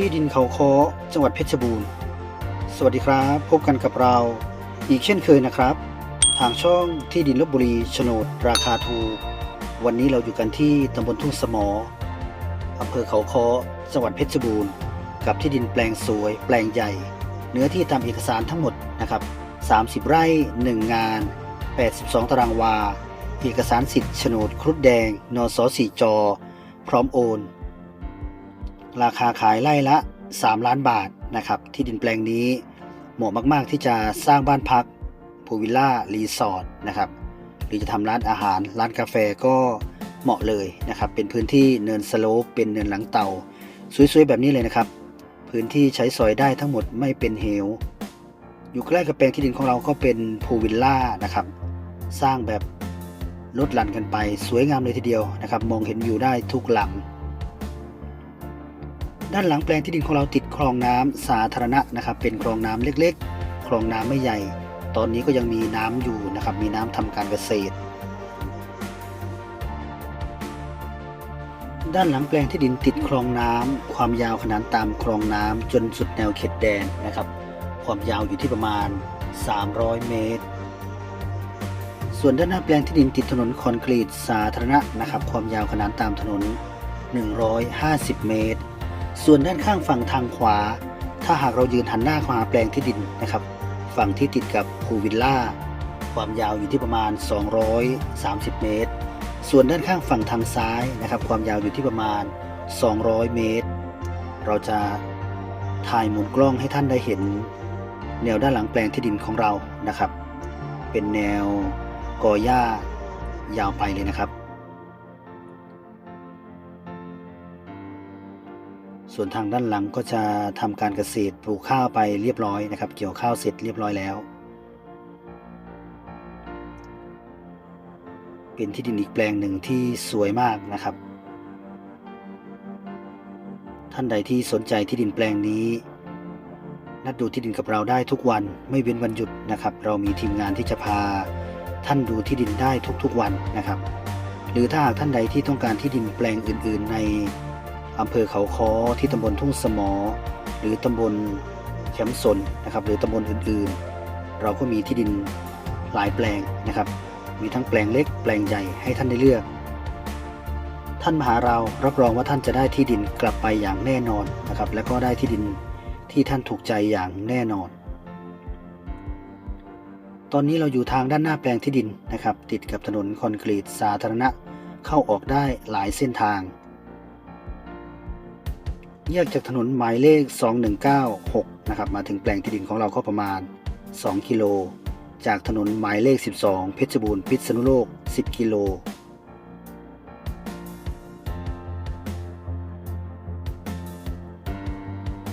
ที่ดินเขาคอจังหวัดเพชรบูรณ์ สวัสดีครับ พบกันกับเรา อีกเช่นเคยนะครับ ทางช่องที่ดินลบบุรีโฉนด ราคาถูก วันนี้เราอยู่กันที่ตำบลทุ่งสมออำเภอเขาคอจังหวัดเพชรบูรณ์ กับที่ดินแปลงสวย แปลงใหญ่ เนื้อที่ตามเอกสารทั้งหมดนะครับ30 ไร่ 1 งาน 82 ตารางวา เอกสารสิทธิ์โฉนดครุฑแดง นสสีจอ พร้อมโอน ราคาขายไร่ละ 3 ล้านบาทนะครับ ที่ดินแปลงนี้เหมาะมาก ๆ ที่จะสร้างบ้านพักพูลวิลล่ารีสอร์ทนะครับ หรือจะทำร้านอาหาร ร้านกาแฟก็เหมาะเลยนะครับ เป็นพื้นที่เนินสโลปเป็นเนินหลังเต่าสวย ๆ แบบนี้เลยนะครับ พื้นที่ใช้สอยได้ทั้งหมดไม่เป็นเหว อยู่ใกล้กับแปลงที่ดินของเราก็เป็นพูลวิลล่านะครับ สร้างแบบลดหลั่นกันไปสวยงามเลยทีเดียวนะครับ มองเห็นวิวได้ทุกหลัง ด้านหลังแปลงที่ดินของเราติดคลองน้ำสาธารณะนะครับ เป็นคลองน้ำเล็กๆ คลองน้ำไม่ใหญ่ ตอนนี้ก็ยังมีน้ำอยู่นะครับ มีน้ำทำการเกษตร ด้านหลังแปลงที่ดินติดคลองน้ำความยาวขนานตามคลองน้ำจนสุดแนวเขตแดนนะครับ ความยาวอยู่ที่ประมาณ 300 เมตร ส่วนด้านหน้าแปลงที่ดินติดถนนคอนกรีตสาธารณะนะครับ ความยาวขนานตามถนน 150 เมตร ส่วนด้านข้างฝั่งทางขวา ถ้าหากเรายืนหันหน้าเข้าหาแปลงที่ดินนะครับ ฝั่งที่ติดกับพูวิลล่า ความยาวอยู่ที่ประมาณ 230 เมตร ส่วนด้านข้างฝั่งทางซ้ายนะครับ ความยาวอยู่ที่ประมาณ 200 เมตร เราจะถ่ายหมุนกล้องให้ท่านได้เห็น แนวด้านหลังแปลงที่ดินของเรานะครับ เป็นแนวกอหญ้ายาวไปเลยนะครับ ส่วนทางด้านหลังก็จะทำการเกษตรปลูกข้าวไปเรียบร้อยนะครับ เกี่ยวข้าวเสร็จเรียบร้อยแล้ว เป็นที่ดินอีกแปลงหนึ่งที่สวยมากนะครับ ท่านใดที่สนใจที่ดินแปลงนี้ นัดดูที่ดินกับเราได้ทุกวันไม่เว้นวันหยุดนะครับ เรามีทีมงานที่จะพาท่านดูที่ดินได้ทุกๆวันนะครับ หรือถ้าหากท่านใดที่ต้องการที่ดินแปลงอื่น ๆ ใน อำเภอเขาค้อที่ตำบลทุ่งสมอ หรือตำบลแคมสนนะครับ หรือตำบลอื่นๆ เราก็มีที่ดินหลายแปลงนะครับ มีทั้งแปลงเล็กแปลงใหญ่ให้ท่านได้เลือก ท่านมาหาเรารับรองว่าท่านจะได้ที่ดินกลับไปอย่างแน่นอนนะครับ และก็ได้ที่ดินที่ท่านถูกใจอย่างแน่นอน ตอนนี้เราอยู่ทางด้านหน้าแปลงที่ดินนะครับ ติดกับถนนคอนกรีตสาธารณะเข้าออกได้หลายเส้นทาง แยกจากถนนหมายเลข 2196 นะครับ มาถึงแปลงที่ดินของเราก็ประมาณ 2 กิโล จากถนนหมายเลข 12 เพชรบูรณ์พิษณุโลก 10 กิโล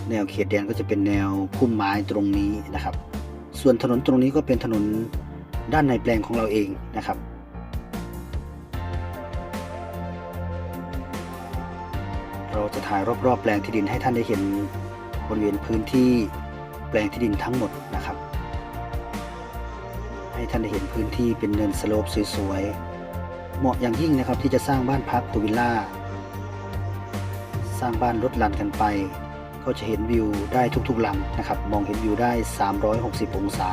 แนวเขตแดนก็จะเป็นแนวพุ่มไม้ตรงนี้นะครับ ส่วนถนนตรงนี้ก็เป็นถนนด้านในแปลงของเราเองนะครับ ถ่ายรอบๆ แปลงที่ดินให้ท่านได้เห็นบริเวณพื้นที่แปลงที่ดินทั้งหมดนะครับ ให้ท่านได้เห็นพื้นที่เป็นเนินสโลปสวยๆเหมาะอย่างยิ่งนะครับที่จะสร้างบ้านพักพูลวิลล่า สร้างบ้านลดหลั่นกันไป ก็จะเห็นวิวได้ทุกๆหลังนะครับ มองเห็นวิวได้ 360 องศา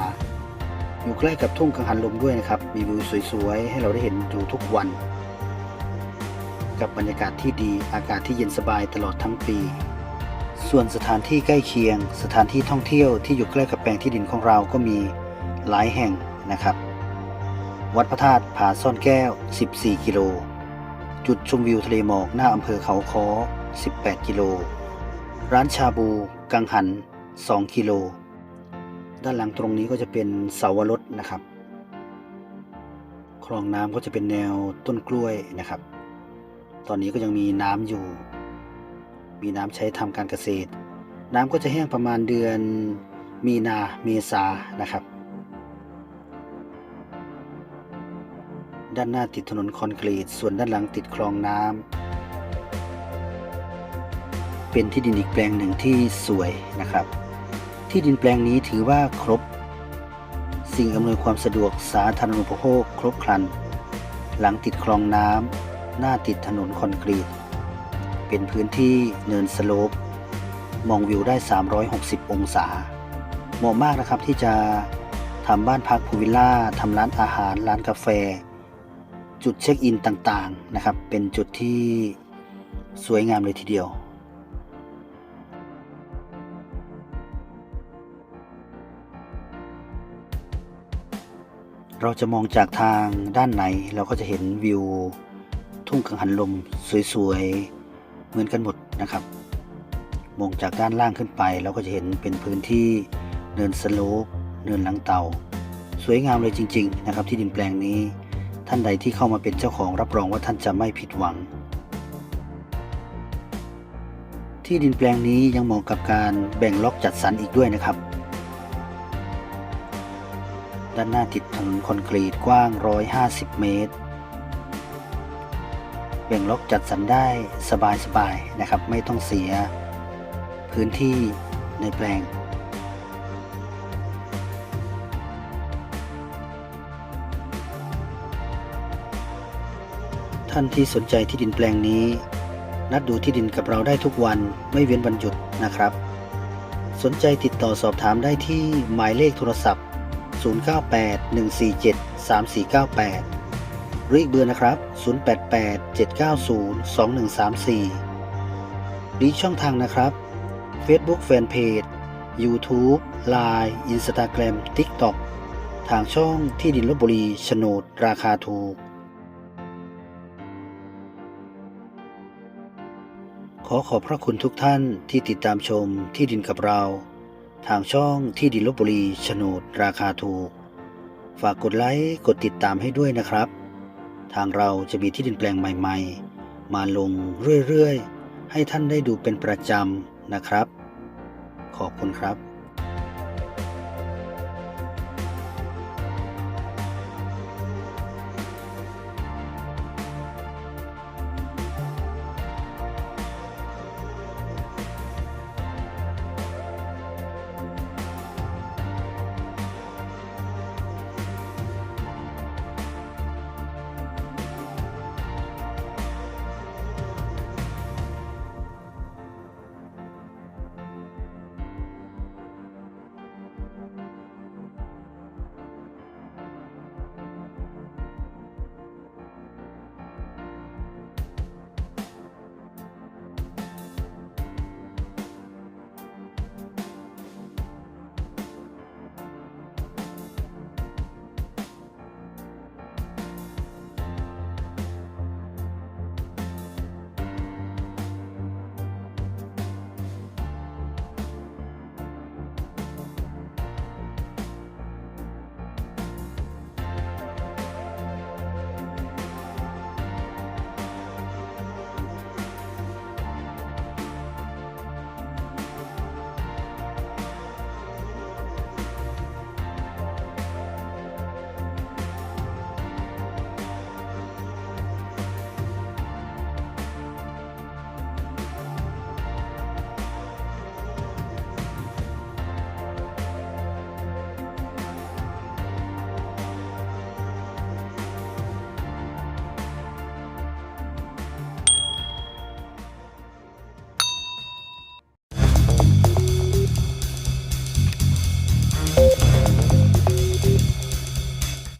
อยู่ใกล้กับทุ่งกังหันลมด้วยนะครับ มีวิวสวยๆ ให้เราได้เห็นอยู่ทุกวัน กับบรรยากาศที่ดีอากาศที่เย็นสบายตลอดทั้งปี ส่วนสถานที่ใกล้เคียง สถานที่ท่องเที่ยวที่อยู่ใกล้กับแปลงที่ดินของเราก็มีหลายแห่งนะครับ วัดพระธาตุผาซ่อนแก้ว 14 กิโล จุดชมวิวทะเลหมอกหน้าอำเภอเขาค้อ 18 กิโล ร้านชาบู กังหัน 2 กิโล ด้านหลังตรงนี้ก็จะเป็นเสาวรสนะครับ คลองน้ำก็จะเป็นแนวต้นกล้วยนะครับ ตอนนี้ก็ยังมีน้ำอยู่ มีน้ำใช้ทำการเกษตร น้ำก็จะแห้งประมาณเดือนมีนาเมษานะครับ ด้านหน้าติดถนนคอนกรีต ส่วนด้านหลังติดคลองน้ำเป็นที่ดินอีกแปลงหนึ่งที่สวยนะครับ ที่ดินแปลงนี้ถือว่าครบ สิ่งอำนวยความสะดวกสาธารณูปโภค ครบครัน หลังติดคลองน้ำ หน้าติดถนนคอนกรีต เป็นพื้นที่เนินสโลป มองวิวได้ 360 องศา เหมาะมากนะครับที่จะทำบ้านพักพูลวิลล่าทำร้านอาหาร ร้านกาแฟ จุดเช็คอินต่างๆนะครับ เป็นจุดที่สวยงามเลยทีเดียวเราจะมองจากทางด้านไหน เราก็จะเห็นวิว ทุ่งกังหันลมสวยๆ เหมือนกันหมดนะครับ มองจากด้านล่างขึ้นไปเราก็จะเห็นเป็นพื้นที่เนินสโลปเนินหลังเต่า สวยงามเลยจริง ๆ นะครับ ที่ดินแปลงนี้ท่านใดที่เข้ามาเป็นเจ้าของรับรองว่าท่านจะไม่ผิดหวัง ที่ดินแปลงนี้ยังเหมาะกับการแบ่งล็อกจัดสรรอีกด้วยนะครับ ด้านหน้าติดถนนคอนกรีตกว้าง 150 เมตร แบ่งล็อกจัดสรรได้สบายๆนะครับ ไม่ต้องเสียพื้นที่ในแปลงท่านที่สนใจที่ดินแปลงนี้ นัดดูที่ดินกับเราได้ทุกวันไม่เว้นวันหยุดนะครับ สนใจติดต่อสอบถามได้ที่หมายเลขโทรศัพท์ 0981473498 หรืออีกเบอร์นะครับ 0887902134 หรือช่องทางนะครับ Facebook Fanpage YouTube Line Instagram TikTok ทางช่องที่ดินลบบุรีโฉนดราคาถูก ขอขอบพระคุณทุกท่านที่ติดตามชมที่ดินกับเรา ทางช่องที่ดินลบบุรีโฉนดราคาถูก ฝากกดไลค์ กดติดตามให้ด้วยนะครับ ทางเราจะมีที่ดินแปลงใหม่ ๆ มาลงเรื่อยๆ ให้ท่านได้ดูเป็นประจำนะครับ ขอบคุณครับ